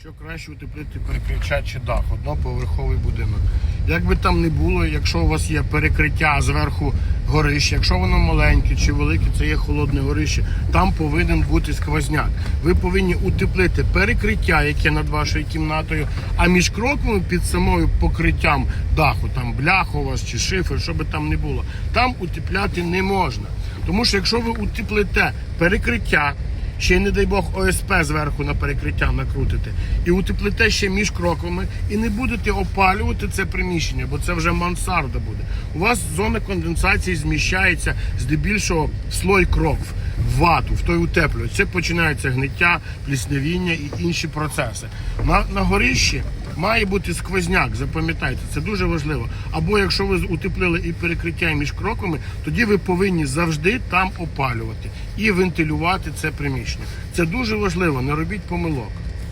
Що краще утеплити перекриття чи дах, одноповерховий будинок. Як би там не було, якщо у вас є перекриття зверху горище, якщо воно маленьке чи велике, це є холодне горище, там повинен бути сквозняк. Ви повинні утеплити перекриття, яке над вашою кімнатою, а між кроками під самою покриттям даху, там блях у вас чи шифер, що би там не було, там утепляти не можна. Тому що якщо ви утеплите перекриття, ще й не дай Бог ОСП зверху на перекриття накрутите, і утеплите ще між кроками, і не будете опалювати це приміщення, бо це вже мансарда буде. У вас зона конденсації зміщається здебільшого в слой крокв, в вату, в той утеплювач. Це починається гниття, плісневіння і інші процеси. На, на горищі Має бути сквозняк, запам'ятайте, це дуже важливо. Або якщо ви утеплили і перекриття між кроками, тоді ви повинні завжди там опалювати і вентилювати це приміщення. Це дуже важливо, не робіть помилок.